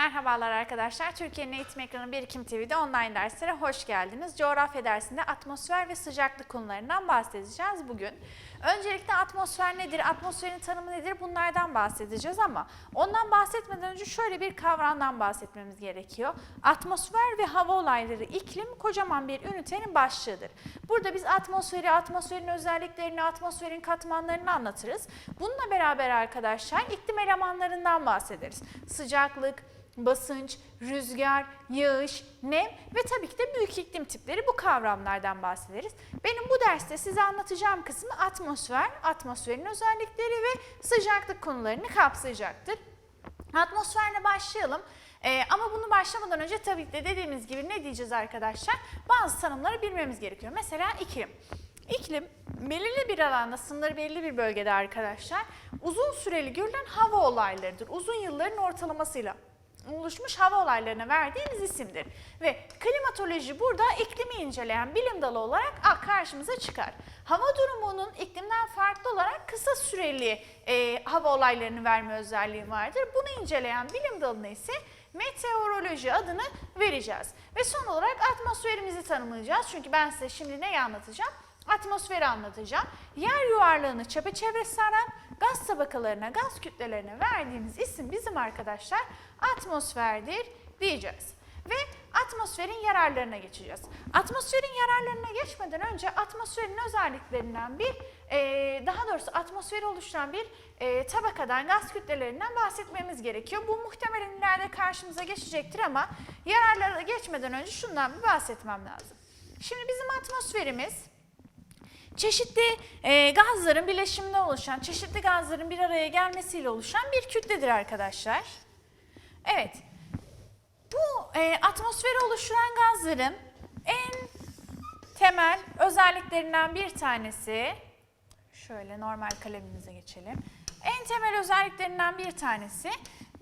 Merhabalar arkadaşlar. Türkiye'nin eğitim ekranı Birikim TV'de online derslere hoş geldiniz. Coğrafya dersinde atmosfer ve sıcaklık konularından bahsedeceğiz bugün. Öncelikle atmosfer nedir, atmosferin tanımı nedir bunlardan bahsedeceğiz ama ondan bahsetmeden önce şöyle bir kavramdan bahsetmemiz gerekiyor. Atmosfer ve hava olayları iklim kocaman bir ünitenin başlığıdır. Burada biz atmosferi, atmosferin özelliklerini, atmosferin katmanlarını anlatırız. Bununla beraber arkadaşlar iklim elemanlarından bahsederiz. Sıcaklık, basınç, rüzgar, yağış, nem ve tabii ki de büyük iklim tipleri bu kavramlardan bahsederiz. Benim bu derste size anlatacağım kısmı atmosfer, atmosferin özellikleri ve sıcaklık konularını kapsayacaktır. Atmosferle başlayalım. Ee, ama bunu başlamadan önce tabii ki de dediğimiz gibi ne diyeceğiz arkadaşlar? Bazı tanımları bilmemiz gerekiyor. Mesela iklim. İklim belirli bir alanda, sınırı belli bir bölgede arkadaşlar uzun süreli görülen hava olaylarıdır. Uzun yılların ortalamasıyla oluşmuş hava olaylarına verdiğimiz isimdir. Ve klimatoloji burada iklimi inceleyen bilim dalı olarak karşımıza çıkar. Hava durumunun iklimden farklı olarak kısa süreli e, hava olaylarını verme özelliği vardır. Bunu inceleyen bilim dalına ise meteoroloji adını vereceğiz. Ve son olarak atmosferimizi tanımlayacağız. Çünkü ben size şimdi neyi anlatacağım? Atmosferi anlatacağım. Yer yuvarlağını çepeçevre saran gaz tabakalarına, gaz kütlelerine verdiğimiz isim bizim arkadaşlar atmosferdir diyeceğiz. Ve atmosferin yararlarına geçeceğiz. Atmosferin yararlarına geçmeden önce atmosferin özelliklerinden bir, e, daha doğrusu atmosferi oluşturan bir e, tabakadan, gaz kütlelerinden bahsetmemiz gerekiyor. Bu muhtemelen ileride karşımıza geçecektir ama yararlara geçmeden önce şundan bir bahsetmem lazım. Şimdi bizim atmosferimiz çeşitli e, gazların bileşiminden oluşan, çeşitli gazların bir araya gelmesiyle oluşan bir kütledir arkadaşlar. Evet, bu e, atmosferi oluşturan gazların en temel özelliklerinden bir tanesi, şöyle normal kalemimize geçelim. En temel özelliklerinden bir tanesi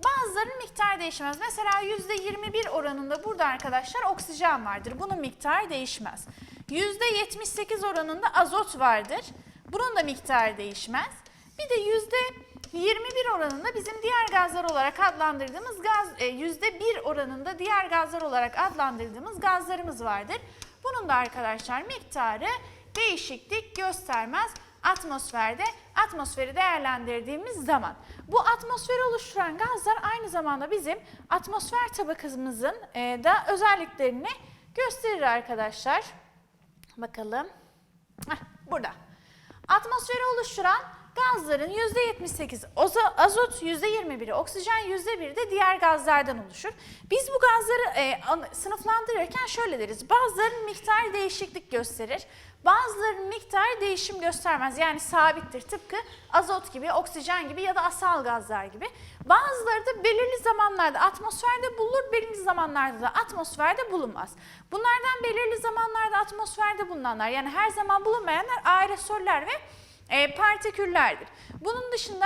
bazılarının miktarı değişmez. Mesela %21 oranında burada arkadaşlar oksijen vardır. Bunun miktarı değişmez. %78 oranında azot vardır. Bunun da miktarı değişmez. Bir de %21 oranında bizim diğer gazlar olarak adlandırdığımız gaz, %1 oranında diğer gazlar olarak adlandırdığımız gazlarımız vardır. Bunun da arkadaşlar miktarı değişiklik göstermez atmosferde atmosferi değerlendirdiğimiz zaman. Bu atmosferi oluşturan gazlar aynı zamanda bizim atmosfer tabakamızın e, da özelliklerini gösterir arkadaşlar. Bakalım. Heh, burada. Atmosferi oluşturan gazların %78 azot, %21'i oksijen, %1'i de diğer gazlardan oluşur. Biz bu gazları e, sınıflandırırken şöyle deriz. Bazılarının miktarı değişiklik gösterir. Bazılarının miktarı değişim göstermez. Yani sabittir. Tıpkı azot gibi, oksijen gibi ya da asal gazlar gibi. Bazıları da belirli zamanlarda atmosferde bulunur, belirli zamanlarda da atmosferde bulunmaz. Bunlardan belirli zamanlarda atmosferde bulunanlar yani her zaman bulunmayanlar aerosoller ve e, partiküllerdir. Bunun dışında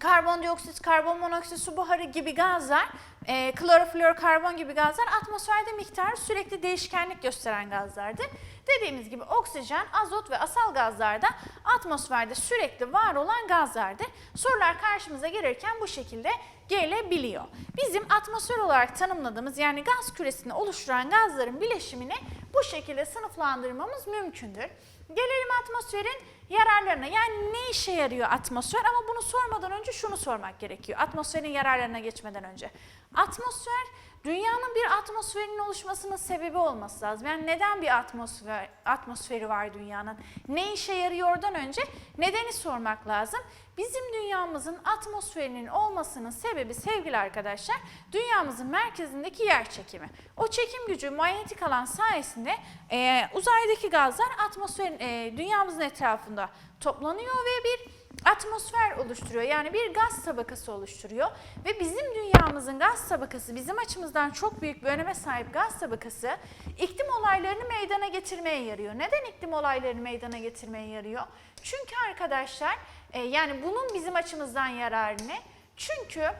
karbondioksit, karbon monoksit, su buharı gibi gazlar, e, kloroflorokarbon gibi gazlar atmosferde miktarı sürekli değişkenlik gösteren gazlardır. Dediğimiz gibi oksijen, azot ve asal gazlar da atmosferde sürekli var olan gazlardır. Sorular karşımıza gelirken bu şekilde gelebiliyor. Bizim atmosfer olarak tanımladığımız yani gaz küresini oluşturan gazların bileşimini bu şekilde sınıflandırmamız mümkündür. Gelelim atmosferin yararlarına. Yani ne işe yarıyor atmosfer? Ama bunu sormadan önce şunu sormak gerekiyor. Atmosferin yararlarına geçmeden önce. Atmosfer dünyanın bir atmosferinin oluşmasının sebebi olması lazım. Yani neden bir atmosfer atmosferi var dünyanın? Ne işe yarıyordan önce nedeni sormak lazım. Bizim dünyamızın atmosferinin olmasının sebebi sevgili arkadaşlar dünyamızın merkezindeki yer çekimi. O çekim gücü manyetik alan sayesinde e, uzaydaki gazlar atmosferin e, dünyamızın etrafında toplanıyor ve bir atmosfer oluşturuyor. Yani bir gaz tabakası oluşturuyor ve bizim dünyamızın gaz tabakası bizim açımızdan çok büyük bir öneme sahip gaz tabakası iklim olaylarını meydana getirmeye yarıyor. Neden iklim olaylarını meydana getirmeye yarıyor? Çünkü arkadaşlar e, yani bunun bizim açımızdan yararı ne? Çünkü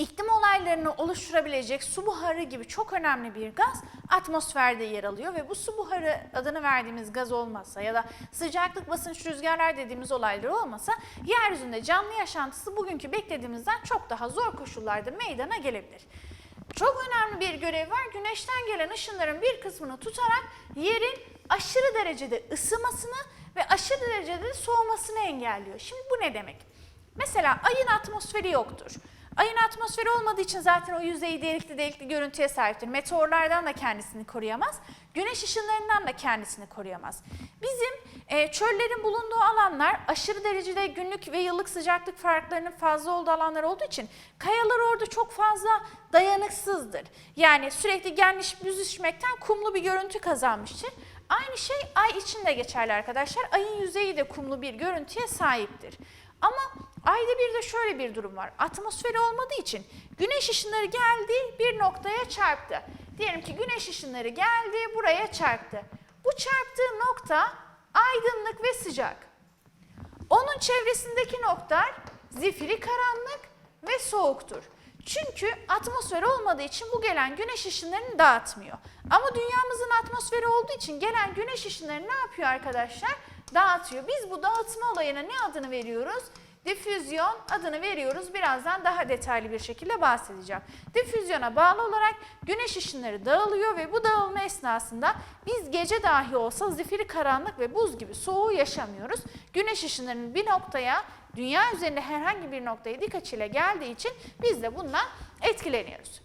iklim olaylarını oluşturabilecek su buharı gibi çok önemli bir gaz atmosferde yer alıyor ve bu su buharı adını verdiğimiz gaz olmazsa ya da sıcaklık, basınç, rüzgarlar dediğimiz olaylar olmasa yeryüzünde canlı yaşantısı bugünkü beklediğimizden çok daha zor koşullarda meydana gelebilir. Çok önemli bir görev var. Güneşten gelen ışınların bir kısmını tutarak yerin aşırı derecede ısımasını ve aşırı derecede de soğumasını engelliyor. Şimdi bu ne demek? Mesela ayın atmosferi yoktur. Ayın atmosferi olmadığı için zaten o yüzeyi delikli delikli görüntüye sahiptir. Meteorlardan da kendisini koruyamaz. Güneş ışınlarından da kendisini koruyamaz. Bizim e, çöllerin bulunduğu alanlar aşırı derecede günlük ve yıllık sıcaklık farklarının fazla olduğu alanlar olduğu için kayalar orada çok fazla dayanıksızdır. Yani sürekli gelmiş büzüşmekten kumlu bir görüntü kazanmıştır. Aynı şey ay için de geçerli arkadaşlar. Ayın yüzeyi de kumlu bir görüntüye sahiptir. Ama ayda bir de şöyle bir durum var. Atmosferi olmadığı için güneş ışınları geldi bir noktaya çarptı. Diyelim ki güneş ışınları geldi buraya çarptı. Bu çarptığı nokta aydınlık ve sıcak. Onun çevresindeki noktalar zifiri karanlık ve soğuktur. Çünkü atmosfer olmadığı için bu gelen güneş ışınlarını dağıtmıyor. Ama dünyamızın atmosferi olduğu için gelen güneş ışınları ne yapıyor arkadaşlar? Dağıtıyor. Biz bu dağıtma olayına ne adını veriyoruz? Difüzyon adını veriyoruz. Birazdan daha detaylı bir şekilde bahsedeceğim. Difüzyona bağlı olarak güneş ışınları dağılıyor ve bu dağılma esnasında biz gece dahi olsa zifiri karanlık ve buz gibi soğuğu yaşamıyoruz. Güneş ışınlarının bir noktaya, dünya üzerinde herhangi bir noktaya dik açıyla geldiği için biz de bundan etkileniyoruz.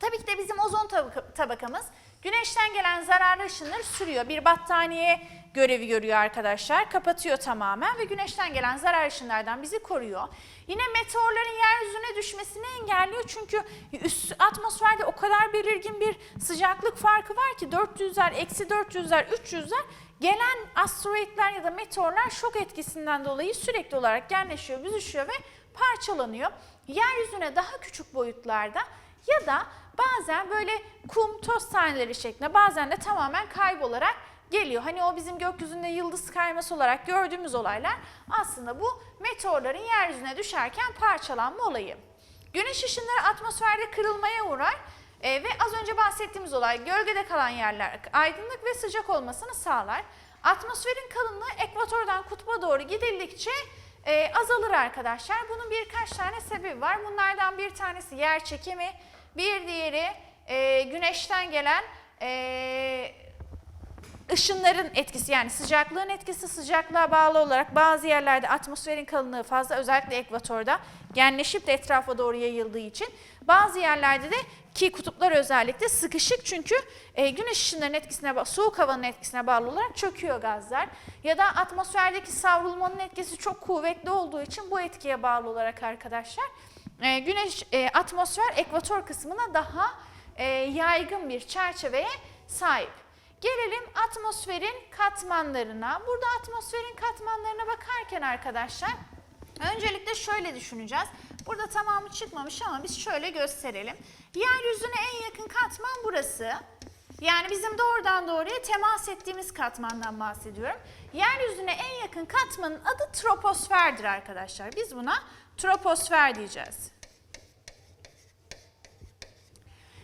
Tabii ki de bizim ozon tabaka- tabakamız güneşten gelen zararlı ışınları sürüyor. Bir battaniye görevi görüyor arkadaşlar. Kapatıyor tamamen ve güneşten gelen zararlı ışınlardan bizi koruyor. Yine meteorların yeryüzüne düşmesini engelliyor. Çünkü üst atmosferde o kadar belirgin bir sıcaklık farkı var ki 400'ler, eksi 400'ler, 300'ler gelen asteroidler ya da meteorlar şok etkisinden dolayı sürekli olarak genleşiyor, büzüşüyor ve parçalanıyor. Yeryüzüne daha küçük boyutlarda ya da bazen böyle kum, toz taneleri şeklinde bazen de tamamen kaybolarak geliyor. Hani o bizim gökyüzünde yıldız kayması olarak gördüğümüz olaylar aslında bu meteorların yeryüzüne düşerken parçalanma olayı. Güneş ışınları atmosferde kırılmaya uğrar e, ve az önce bahsettiğimiz olay gölgede kalan yerler aydınlık ve sıcak olmasını sağlar. Atmosferin kalınlığı ekvatordan kutba doğru gidildikçe e, azalır arkadaşlar. Bunun birkaç tane sebebi var. Bunlardan bir tanesi yer çekimi, bir diğeri e, güneşten gelen e, ışınların etkisi yani sıcaklığın etkisi sıcaklığa bağlı olarak bazı yerlerde atmosferin kalınlığı fazla özellikle ekvatorda genleşip de etrafa doğru yayıldığı için bazı yerlerde de ki kutuplar özellikle sıkışık çünkü e, güneş ışınlarının etkisine soğuk havanın etkisine bağlı olarak çöküyor gazlar ya da atmosferdeki savrulmanın etkisi çok kuvvetli olduğu için bu etkiye bağlı olarak arkadaşlar e, güneş e, atmosfer ekvator kısmına daha e, yaygın bir çerçeveye sahip. Gelelim atmosferin katmanlarına. Burada atmosferin katmanlarına bakarken arkadaşlar öncelikle şöyle düşüneceğiz. Burada tamamı çıkmamış ama biz şöyle gösterelim. Yeryüzüne en yakın katman burası. Yani bizim doğrudan doğruya temas ettiğimiz katmandan bahsediyorum. Yeryüzüne en yakın katmanın adı troposferdir arkadaşlar. Biz buna troposfer diyeceğiz.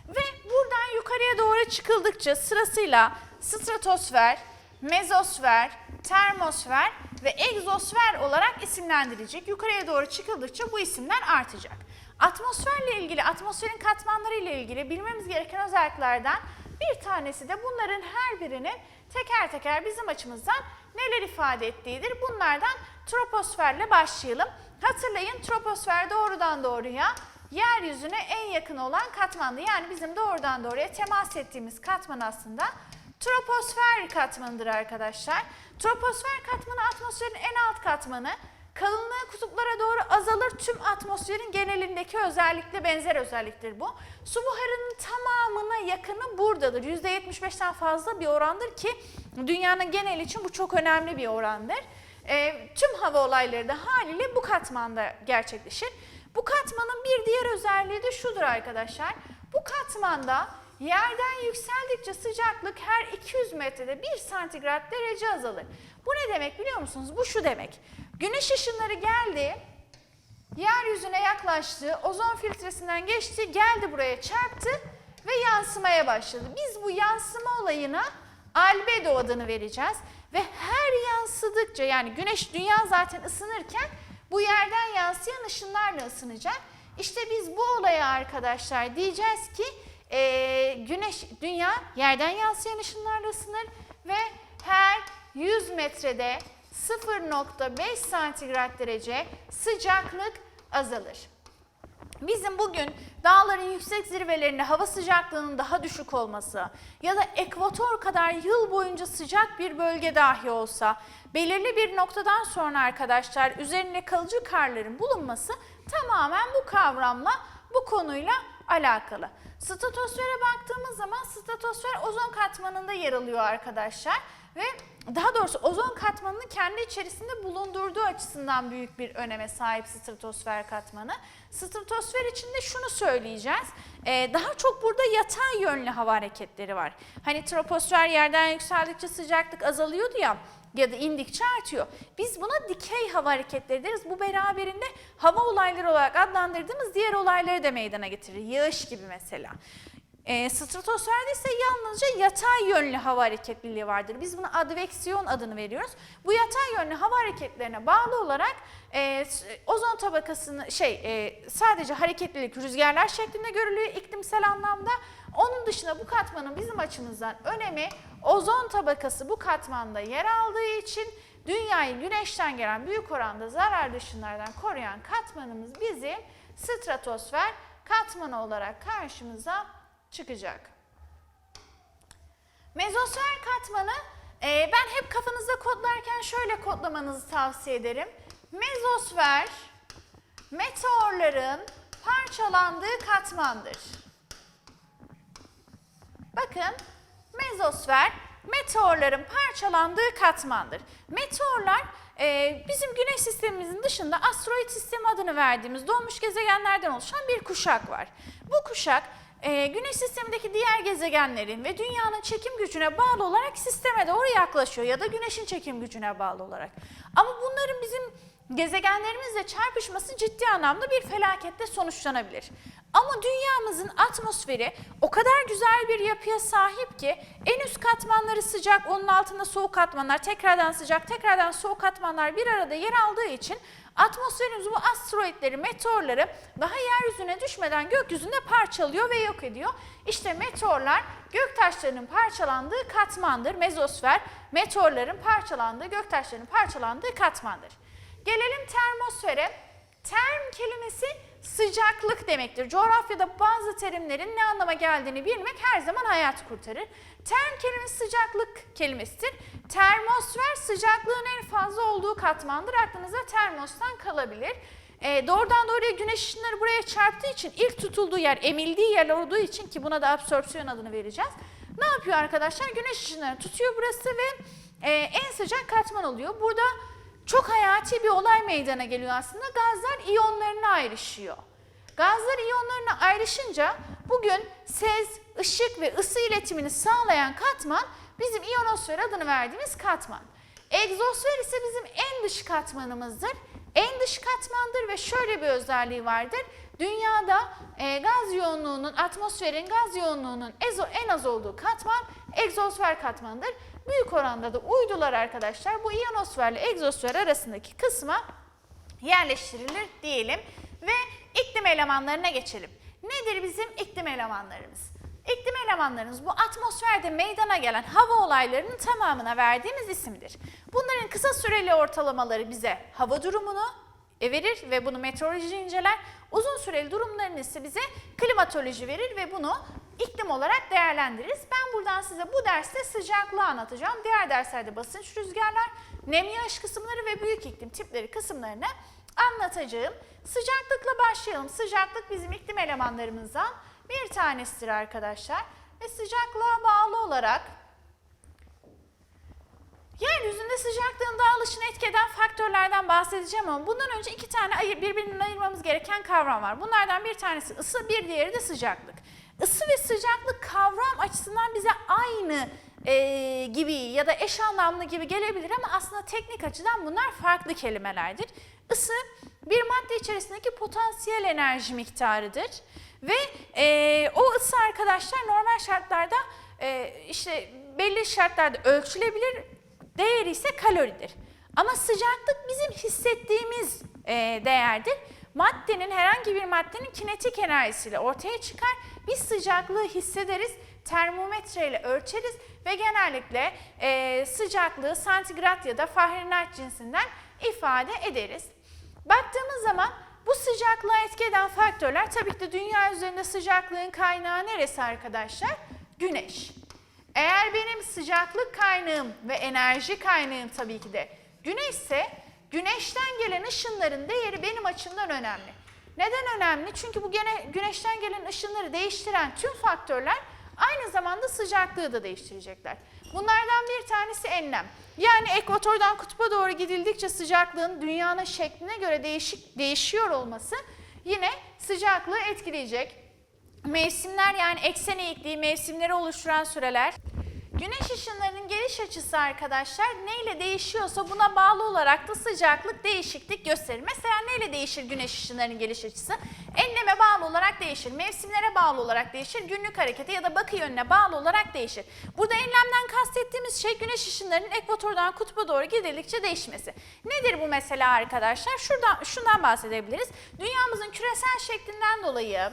Ve buradan yukarıya doğru çıkıldıkça sırasıyla stratosfer, mezosfer, termosfer ve egzosfer olarak isimlendirilecek. Yukarıya doğru çıkıldıkça bu isimler artacak. Atmosferle ilgili, atmosferin katmanları ile ilgili bilmemiz gereken özelliklerden bir tanesi de bunların her birinin teker teker bizim açımızdan neler ifade ettiğidir. Bunlardan troposferle başlayalım. Hatırlayın troposfer doğrudan doğruya yeryüzüne en yakın olan katmandı. Yani bizim doğrudan doğruya temas ettiğimiz katman aslında troposfer katmanıdır arkadaşlar. Troposfer katmanı atmosferin en alt katmanı. Kalınlığı kutuplara doğru azalır. Tüm atmosferin genelindeki özellikle benzer özelliktir bu. Su buharının tamamına yakını buradadır. %75'ten fazla bir orandır ki dünyanın geneli için bu çok önemli bir orandır. E, tüm hava olayları da haliyle bu katmanda gerçekleşir. Bu katmanın bir diğer özelliği de şudur arkadaşlar. Bu katmanda yerden yükseldikçe sıcaklık her 200 metrede 1 santigrat derece azalır. Bu ne demek biliyor musunuz? Bu şu demek. Güneş ışınları geldi, yeryüzüne yaklaştı, ozon filtresinden geçti, geldi buraya çarptı ve yansımaya başladı. Biz bu yansıma olayına albedo adını vereceğiz. Ve her yansıdıkça yani güneş dünya zaten ısınırken bu yerden yansıyan ışınlarla ısınacak. İşte biz bu olaya arkadaşlar diyeceğiz ki e, güneş dünya yerden yansıyan ışınlarla ısınır ve her 100 metrede 0.5 santigrat derece sıcaklık azalır. Bizim bugün dağların yüksek zirvelerinde hava sıcaklığının daha düşük olması ya da ekvator kadar yıl boyunca sıcak bir bölge dahi olsa belirli bir noktadan sonra arkadaşlar üzerinde kalıcı karların bulunması tamamen bu kavramla bu konuyla alakalı. Statosfere baktığımız zaman statosfer ozon katmanında yer alıyor arkadaşlar ve daha doğrusu ozon katmanını kendi içerisinde bulundurduğu açısından büyük bir öneme sahip stratosfer katmanı. Stratosfer içinde şunu söyleyeceğiz. Ee, daha çok burada yatay yönlü hava hareketleri var. Hani troposfer yerden yükseldikçe sıcaklık azalıyordu ya ya da indikçe artıyor. Biz buna dikey hava hareketleri deriz. Bu beraberinde hava olayları olarak adlandırdığımız diğer olayları da meydana getirir. Yağış gibi mesela. E, stratosferde ise yalnızca yatay yönlü hava hareketliliği vardır. Biz buna adveksiyon adını veriyoruz. Bu yatay yönlü hava hareketlerine bağlı olarak e, ozon tabakasını şey e, sadece hareketlilik rüzgarlar şeklinde görülüyor iklimsel anlamda. Onun dışında bu katmanın bizim açımızdan önemi ozon tabakası bu katmanda yer aldığı için dünyayı güneşten gelen büyük oranda zararlı ışınlardan koruyan katmanımız bizim stratosfer katmanı olarak karşımıza çıkacak. Mezosfer katmanı e, ben hep kafanızda kodlarken şöyle kodlamanızı tavsiye ederim. Mezosfer meteorların parçalandığı katmandır. Bakın mezosfer meteorların parçalandığı katmandır. Meteorlar e, bizim güneş sistemimizin dışında asteroid sistemi adını verdiğimiz doğmuş gezegenlerden oluşan bir kuşak var. Bu kuşak e, güneş sistemindeki diğer gezegenlerin ve dünyanın çekim gücüne bağlı olarak sisteme doğru yaklaşıyor ya da güneşin çekim gücüne bağlı olarak. Ama bunların bizim gezegenlerimizle çarpışması ciddi anlamda bir felakette sonuçlanabilir. Ama dünyamızın atmosferi o kadar güzel bir yapıya sahip ki en üst katmanları sıcak, onun altında soğuk katmanlar, tekrardan sıcak, tekrardan soğuk katmanlar bir arada yer aldığı için atmosferimiz bu asteroidleri, meteorları daha yeryüzüne düşmeden gökyüzünde parçalıyor ve yok ediyor. İşte meteorlar göktaşlarının parçalandığı katmandır. Mezosfer meteorların parçalandığı, göktaşlarının parçalandığı katmandır. Gelelim termosfere. Term kelimesi sıcaklık demektir. Coğrafyada bazı terimlerin ne anlama geldiğini bilmek her zaman hayat kurtarır. Term kelimesi sıcaklık kelimesidir. Termosfer sıcaklığın en fazla olduğu katmandır. Aklınıza termostan kalabilir. E, doğrudan doğruya güneş ışınları buraya çarptığı için ilk tutulduğu yer, emildiği yer olduğu için ki buna da absorpsiyon adını vereceğiz. Ne yapıyor arkadaşlar? Güneş ışınlarını tutuyor burası ve e, en sıcak katman oluyor. Burada çok hayati bir olay meydana geliyor aslında. Gazlar iyonlarına ayrışıyor. Gazlar iyonlarına ayrışınca bugün ses, ışık ve ısı iletimini sağlayan katman bizim iyonosfer adını verdiğimiz katman. Egzosfer ise bizim en dış katmanımızdır. En dış katmandır ve şöyle bir özelliği vardır. Dünyada e, gaz yoğunluğunun, atmosferin gaz yoğunluğunun ezo, en az olduğu katman egzosfer katmanıdır. Büyük oranda da uydular arkadaşlar bu iyonosfer ile egzosfer arasındaki kısma yerleştirilir diyelim. Ve iklim elemanlarına geçelim. Nedir bizim iklim elemanlarımız? İklim elemanlarımız bu atmosferde meydana gelen hava olaylarının tamamına verdiğimiz isimdir. Bunların kısa süreli ortalamaları bize hava durumunu verir ve bunu meteoroloji inceler. Uzun süreli durumların ise bize klimatoloji verir ve bunu iklim olarak değerlendiririz. Ben buradan size bu derste sıcaklığı anlatacağım. Diğer derslerde basınç rüzgarlar, nem yağış kısımları ve büyük iklim tipleri kısımlarını anlatacağım. Sıcaklıkla başlayalım. Sıcaklık bizim iklim elemanlarımızdan bir tanesidir arkadaşlar. Ve sıcaklığa bağlı olarak yeryüzünde sıcaklığın dağılışını etkeden faktörlerden bahsedeceğim ama bundan önce iki tane ayır, birbirinden ayırmamız gereken kavram var. Bunlardan bir tanesi ısı, bir diğeri de sıcaklık. Isı ve sıcaklık kavram açısından bize aynı e, gibi ya da eş anlamlı gibi gelebilir ama aslında teknik açıdan bunlar farklı kelimelerdir. Isı bir madde içerisindeki potansiyel enerji miktarıdır Ve e, o ısı arkadaşlar normal şartlarda e, işte belli şartlarda ölçülebilir, değeri ise kaloridir. Ama sıcaklık bizim hissettiğimiz e, değerdir. Maddenin herhangi bir maddenin kinetik enerjisiyle ortaya çıkar. Biz sıcaklığı hissederiz, termometre ile ölçeriz ve genellikle e, sıcaklığı santigrat ya da Fahrenheit cinsinden ifade ederiz. Baktığımız zaman bu sıcaklığa etki eden faktörler tabii ki de dünya üzerinde sıcaklığın kaynağı neresi arkadaşlar? Güneş. Eğer benim sıcaklık kaynağım ve enerji kaynağım tabii ki de güneşse güneşten gelen ışınların değeri benim açımdan önemli. Neden önemli? Çünkü bu gene güneşten gelen ışınları değiştiren tüm faktörler aynı zamanda sıcaklığı da değiştirecekler. Bunlardan bir tanesi enlem. Yani ekvatordan kutba doğru gidildikçe sıcaklığın dünyanın şekline göre değişik değişiyor olması yine sıcaklığı etkileyecek. Mevsimler yani eksen eğikliği mevsimleri oluşturan süreler. Güneş ışınlarının geliş açısı arkadaşlar neyle değişiyorsa buna bağlı olarak da sıcaklık değişiklik gösterir. Mesela neyle değişir güneş ışınlarının geliş açısı? Enleme bağlı olarak değişir, mevsimlere bağlı olarak değişir, günlük harekete ya da bakı yönüne bağlı olarak değişir. Burada enlemden kastettiğimiz şey güneş ışınlarının ekvatordan kutba doğru gidildikçe değişmesi. Nedir bu mesela arkadaşlar? Şuradan, şundan bahsedebiliriz. Dünyamızın küresel şeklinden dolayı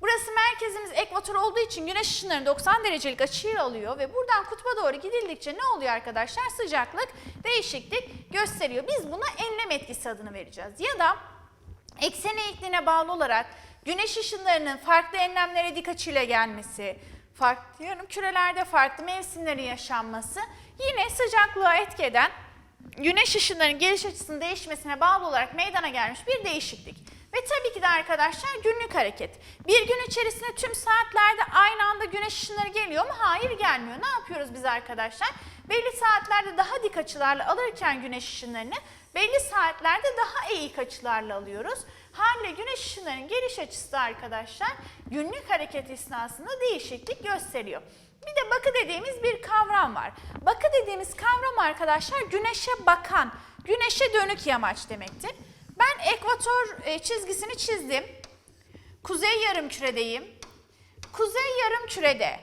Burası merkezimiz ekvator olduğu için güneş ışınlarını 90 derecelik açıyla alıyor ve buradan kutba doğru gidildikçe ne oluyor arkadaşlar? Sıcaklık değişiklik gösteriyor. Biz buna enlem etkisi adını vereceğiz. Ya da eksen eğikliğine bağlı olarak güneş ışınlarının farklı enlemlere dik açıyla gelmesi, farklı yarım kürelerde farklı mevsimlerin yaşanması yine sıcaklığa etki eden güneş ışınlarının geliş açısının değişmesine bağlı olarak meydana gelmiş bir değişiklik. Ve tabii ki de arkadaşlar günlük hareket. Bir gün içerisinde tüm saatlerde aynı anda güneş ışınları geliyor mu? Hayır gelmiyor. Ne yapıyoruz biz arkadaşlar? Belli saatlerde daha dik açılarla alırken güneş ışınlarını belli saatlerde daha eğik açılarla alıyoruz. Haliyle güneş ışınlarının geliş açısı da arkadaşlar günlük hareket esnasında değişiklik gösteriyor. Bir de bakı dediğimiz bir kavram var. Bakı dediğimiz kavram arkadaşlar güneşe bakan, güneşe dönük yamaç demektir. Ben ekvator e, çizgisini çizdim. Kuzey yarımküredeyim. Kuzey yarımkürede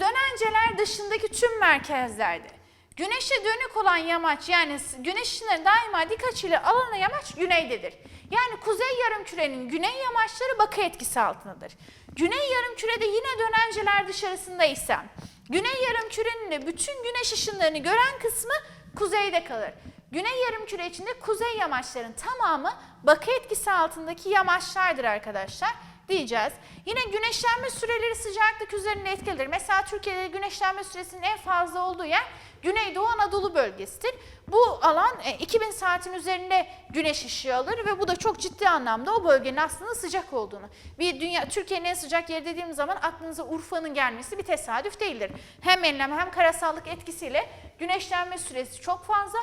dönenceler dışındaki tüm merkezlerde güneşe dönük olan yamaç yani güneş daima dik açıyla alan yamaç güneydedir. Yani kuzey yarımkürenin güney yamaçları bakı etkisi altındadır. Güney yarımkürede yine dönenceler dışarısındaysam güney yarımkürenin de bütün güneş ışınlarını gören kısmı kuzeyde kalır. Güney yarımküre içinde kuzey yamaçların tamamı bakı etkisi altındaki yamaçlardır arkadaşlar diyeceğiz. Yine güneşlenme süreleri sıcaklık üzerinde etkilidir. Mesela Türkiye'de güneşlenme süresinin en fazla olduğu yer Güneydoğu Anadolu bölgesidir. Bu alan e, 2000 saatin üzerinde güneş ışığı alır ve bu da çok ciddi anlamda o bölgenin aslında sıcak olduğunu. Bir dünya Türkiye'nin en sıcak yeri dediğimiz zaman aklınıza Urfa'nın gelmesi bir tesadüf değildir. Hem enlem hem karasallık etkisiyle güneşlenme süresi çok fazla.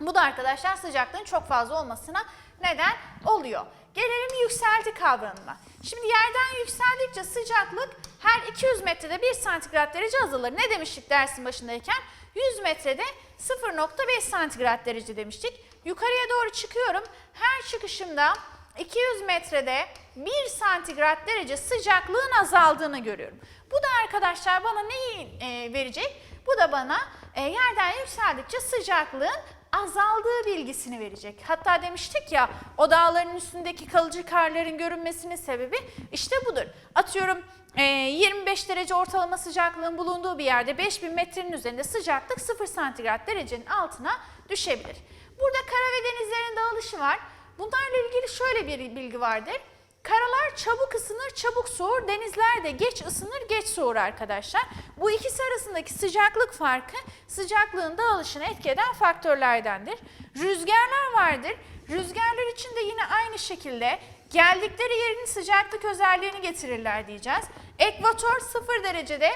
Bu da arkadaşlar sıcaklığın çok fazla olmasına neden oluyor. Gelelim yükselti kavramına. Şimdi yerden yükseldikçe sıcaklık her 200 metrede 1 santigrat derece azalır. Ne demiştik dersin başındayken? 100 metrede 0.5 santigrat derece demiştik. Yukarıya doğru çıkıyorum. Her çıkışımda 200 metrede 1 santigrat derece sıcaklığın azaldığını görüyorum. Bu da arkadaşlar bana neyi e, verecek? Bu da bana e, yerden yükseldikçe sıcaklığın azaldığı bilgisini verecek. Hatta demiştik ya o dağların üstündeki kalıcı karların görünmesinin sebebi işte budur. Atıyorum 25 derece ortalama sıcaklığın bulunduğu bir yerde 5000 metrenin üzerinde sıcaklık 0 santigrat derecenin altına düşebilir. Burada kara ve denizlerin dağılışı var. Bunlarla ilgili şöyle bir bilgi vardır. Karalar çabuk ısınır, çabuk soğur. Denizler de geç ısınır, geç soğur arkadaşlar. Bu ikisi arasındaki sıcaklık farkı sıcaklığın dağılışını etki eden faktörlerdendir. Rüzgarlar vardır. Rüzgarlar için de yine aynı şekilde geldikleri yerin sıcaklık özelliğini getirirler diyeceğiz. Ekvator 0 derecede,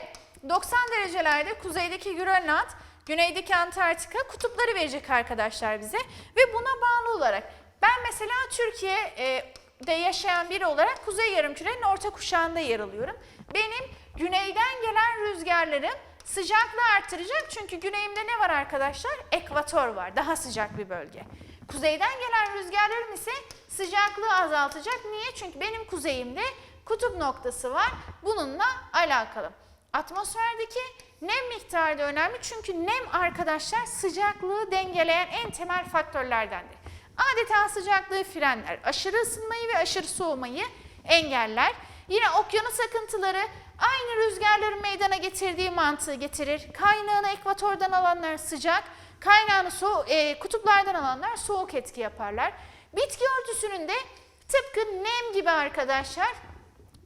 90 derecelerde kuzeydeki Grönland, güneydeki Antarktika kutupları verecek arkadaşlar bize. Ve buna bağlı olarak ben mesela Türkiye e, de yaşayan biri olarak Kuzey Yarımküre'nin orta kuşağında yer alıyorum. Benim güneyden gelen rüzgarlarım sıcaklığı artıracak çünkü güneyimde ne var arkadaşlar? Ekvator var, daha sıcak bir bölge. Kuzeyden gelen rüzgarlarım ise sıcaklığı azaltacak. Niye? Çünkü benim kuzeyimde kutup noktası var. Bununla alakalı. Atmosferdeki nem miktarı da önemli çünkü nem arkadaşlar sıcaklığı dengeleyen en temel faktörlerdendir. Adeta sıcaklığı frenler, aşırı ısınmayı ve aşırı soğumayı engeller. Yine okyanus akıntıları aynı rüzgarların meydana getirdiği mantığı getirir. Kaynağını ekvatordan alanlar sıcak, kaynağını so e, kutuplardan alanlar soğuk etki yaparlar. Bitki örtüsünün de tıpkı nem gibi arkadaşlar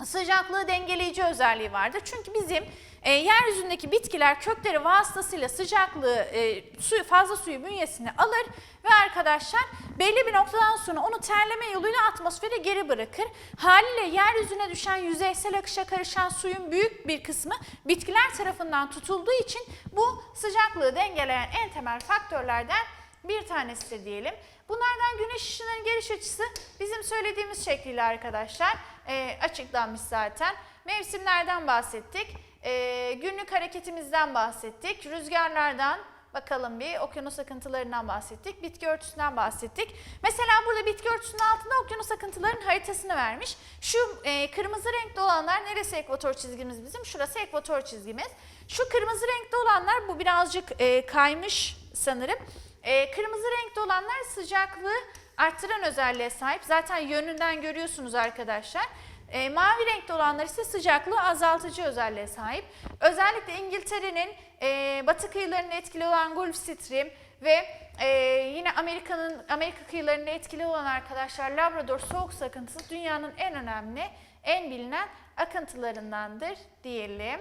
sıcaklığı dengeleyici özelliği vardır. Çünkü bizim e, yeryüzündeki bitkiler kökleri vasıtasıyla sıcaklığı, e, suyu, fazla suyu bünyesine alır ve arkadaşlar belli bir noktadan sonra onu terleme yoluyla atmosfere geri bırakır. Haliyle yeryüzüne düşen yüzeysel akışa karışan suyun büyük bir kısmı bitkiler tarafından tutulduğu için bu sıcaklığı dengeleyen en temel faktörlerden bir tanesidir diyelim. Bunlardan güneş ışınlarının geliş açısı bizim söylediğimiz şekliyle arkadaşlar e, açıklanmış zaten. Mevsimlerden bahsettik, e, günlük hareketimizden bahsettik, rüzgarlardan, bakalım bir okyanus akıntılarından bahsettik, bitki örtüsünden bahsettik. Mesela burada bitki örtüsünün altında okyanus akıntılarının haritasını vermiş. Şu e, kırmızı renkli olanlar neresi ekvator çizgimiz bizim? Şurası ekvator çizgimiz. Şu kırmızı renkli olanlar bu birazcık e, kaymış sanırım. E, kırmızı renkte olanlar sıcaklığı arttıran özelliğe sahip. Zaten yönünden görüyorsunuz arkadaşlar. E, mavi renkte olanlar ise sıcaklığı azaltıcı özelliğe sahip. Özellikle İngiltere'nin e, batı kıyılarında etkili olan Gulf Stream ve e, yine Amerika'nın Amerika kıyılarında etkili olan arkadaşlar Labrador soğuk su akıntısı dünyanın en önemli, en bilinen akıntılarındandır diyelim.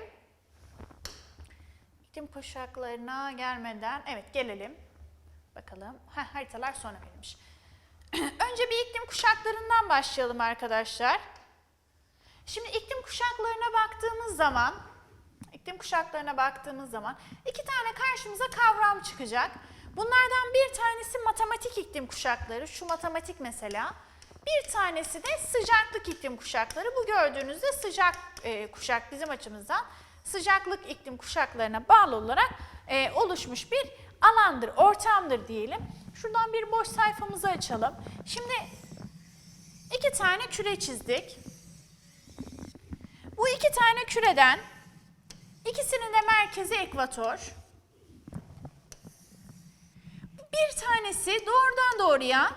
İklim kuşaklarına gelmeden, evet gelelim. Bakalım. Heh, haritalar sonra verilmiş. Önce bir iklim kuşaklarından başlayalım arkadaşlar. Şimdi iklim kuşaklarına baktığımız zaman, iklim kuşaklarına baktığımız zaman iki tane karşımıza kavram çıkacak. Bunlardan bir tanesi matematik iklim kuşakları, şu matematik mesela. Bir tanesi de sıcaklık iklim kuşakları. Bu gördüğünüzde sıcak e, kuşak bizim açımızdan sıcaklık iklim kuşaklarına bağlı olarak e, oluşmuş bir alandır, ortamdır diyelim. Şuradan bir boş sayfamızı açalım. Şimdi iki tane küre çizdik. Bu iki tane küreden ikisinin de merkezi ekvator. Bir tanesi doğrudan doğruya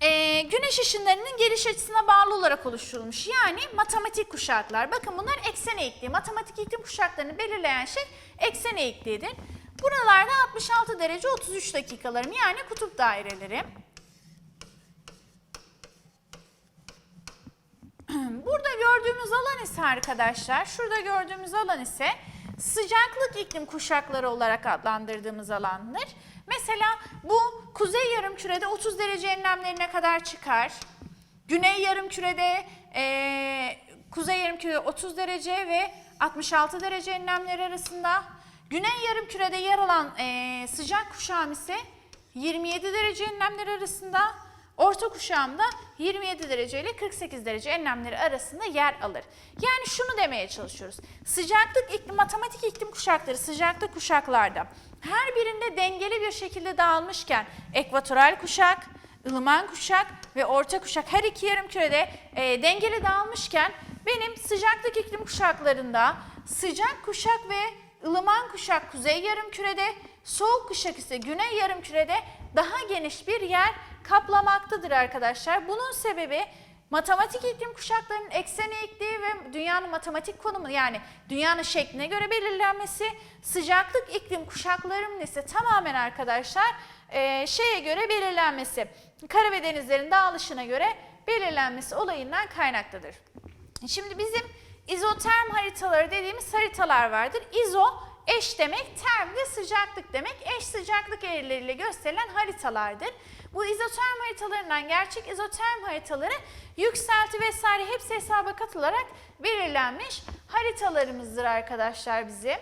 e, güneş ışınlarının geliş açısına bağlı olarak oluşturulmuş. Yani matematik kuşaklar. Bakın bunlar eksen eğikliği. Matematik iklim kuşaklarını belirleyen şey eksen eğikliğidir. Buralarda 66 derece 33 dakikalarım yani kutup daireleri. Burada gördüğümüz alan ise arkadaşlar, şurada gördüğümüz alan ise sıcaklık iklim kuşakları olarak adlandırdığımız alandır. Mesela bu kuzey yarımkürede 30 derece enlemlerine kadar çıkar. Güney yarımkürede, e, kuzey yarımkürede 30 derece ve 66 derece enlemleri arasında. Güney yarımkürede yer alan e, sıcak kuşağım ise 27 derece enlemleri arasında. Orta kuşağımda 27 derece ile 48 derece enlemleri arasında yer alır. Yani şunu demeye çalışıyoruz. Sıcaklık iklim, matematik iklim kuşakları sıcaklık kuşaklarda her birinde dengeli bir şekilde dağılmışken ekvatoral kuşak, ılıman kuşak ve orta kuşak her iki yarım kürede e, dengeli dağılmışken benim sıcaklık iklim kuşaklarında sıcak kuşak ve ılıman kuşak kuzey yarım kürede, soğuk kuşak ise güney yarım kürede daha geniş bir yer kaplamaktadır arkadaşlar. Bunun sebebi matematik iklim kuşaklarının eksen eğikliği ve dünyanın matematik konumu yani dünyanın şekline göre belirlenmesi, sıcaklık iklim kuşaklarının ise tamamen arkadaşlar e, şeye göre belirlenmesi, kara ve denizlerin dağılışına göre belirlenmesi olayından kaynaklıdır. Şimdi bizim izoterm haritaları dediğimiz haritalar vardır. İzo eş demek, term de sıcaklık demek. Eş sıcaklık eğrileriyle gösterilen haritalardır. Bu izoterm haritalarından gerçek izoterm haritaları yükselti vesaire hepsi hesaba katılarak belirlenmiş haritalarımızdır arkadaşlar bizim.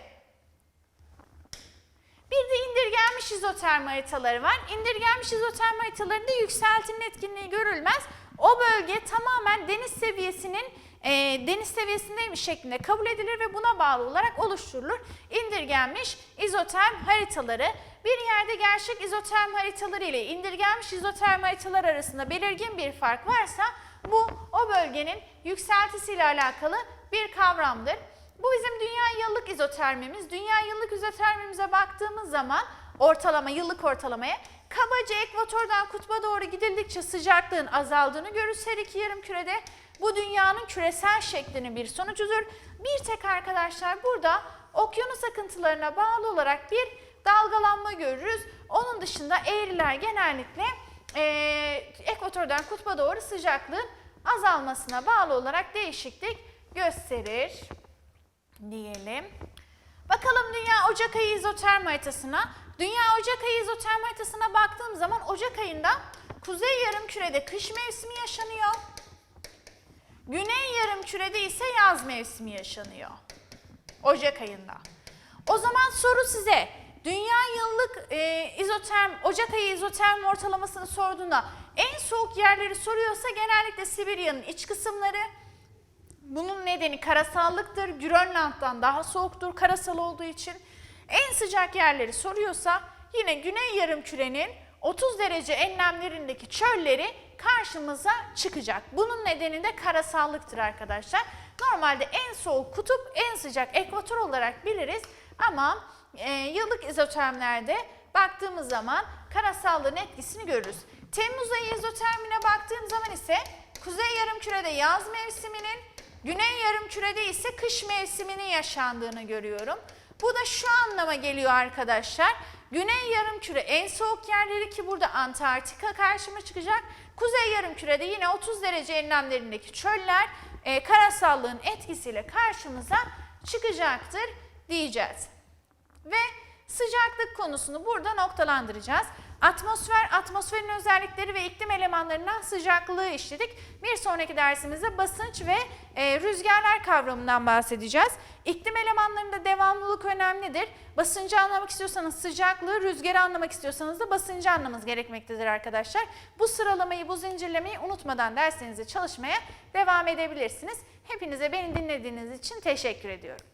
Bir de indirgenmiş izoterm haritaları var. İndirgenmiş izoterm haritalarında yükseltinin etkinliği görülmez. O bölge tamamen deniz seviyesinin e, deniz seviyesindeymiş şeklinde kabul edilir ve buna bağlı olarak oluşturulur. İndirgenmiş izoterm haritaları bir yerde gerçek izoterm haritaları ile indirgenmiş izoterm haritalar arasında belirgin bir fark varsa bu o bölgenin yükseltisiyle alakalı bir kavramdır. Bu bizim dünya yıllık izotermimiz. Dünya yıllık izotermimize baktığımız zaman ortalama, yıllık ortalamaya kabaca ekvatordan kutba doğru gidildikçe sıcaklığın azaldığını görürüz her iki yarım kürede. Bu dünyanın küresel şeklinin bir sonucudur. Bir tek arkadaşlar burada okyanus akıntılarına bağlı olarak bir dalgalanma görürüz. Onun dışında eğriler genellikle eee ekvatordan kutba doğru sıcaklığın azalmasına bağlı olarak değişiklik gösterir diyelim. Bakalım Dünya Ocak ayı izoterm haritasına. Dünya Ocak ayı izoterm haritasına baktığım zaman Ocak ayında kuzey yarım kürede kış mevsimi yaşanıyor. Güney yarım kürede ise yaz mevsimi yaşanıyor. Ocak ayında. O zaman soru size dünya yıllık e, izoterm, Ocak ayı izoterm ortalamasını sorduğunda en soğuk yerleri soruyorsa genellikle Sibirya'nın iç kısımları. Bunun nedeni karasallıktır. Grönland'dan daha soğuktur karasal olduğu için. En sıcak yerleri soruyorsa yine güney yarımkürenin 30 derece enlemlerindeki çölleri karşımıza çıkacak. Bunun nedeni de karasallıktır arkadaşlar. Normalde en soğuk kutup en sıcak ekvator olarak biliriz ama e, yıllık izotermlerde baktığımız zaman karasallığın etkisini görürüz. Temmuz ayı izotermine baktığım zaman ise kuzey yarımkürede yaz mevsiminin, güney yarımkürede ise kış mevsiminin yaşandığını görüyorum. Bu da şu anlama geliyor arkadaşlar. Güney yarımküre en soğuk yerleri ki burada Antarktika karşıma çıkacak. Kuzey yarımkürede yine 30 derece enlemlerindeki çöller e, karasallığın etkisiyle karşımıza çıkacaktır diyeceğiz. Ve sıcaklık konusunu burada noktalandıracağız. Atmosfer, atmosferin özellikleri ve iklim elemanlarından sıcaklığı işledik. Bir sonraki dersimizde basınç ve e, rüzgarlar kavramından bahsedeceğiz. İklim elemanlarında devamlılık önemlidir. Basıncı anlamak istiyorsanız sıcaklığı, rüzgarı anlamak istiyorsanız da basıncı anlamanız gerekmektedir arkadaşlar. Bu sıralamayı, bu zincirlemeyi unutmadan derslerinize çalışmaya devam edebilirsiniz. Hepinize beni dinlediğiniz için teşekkür ediyorum.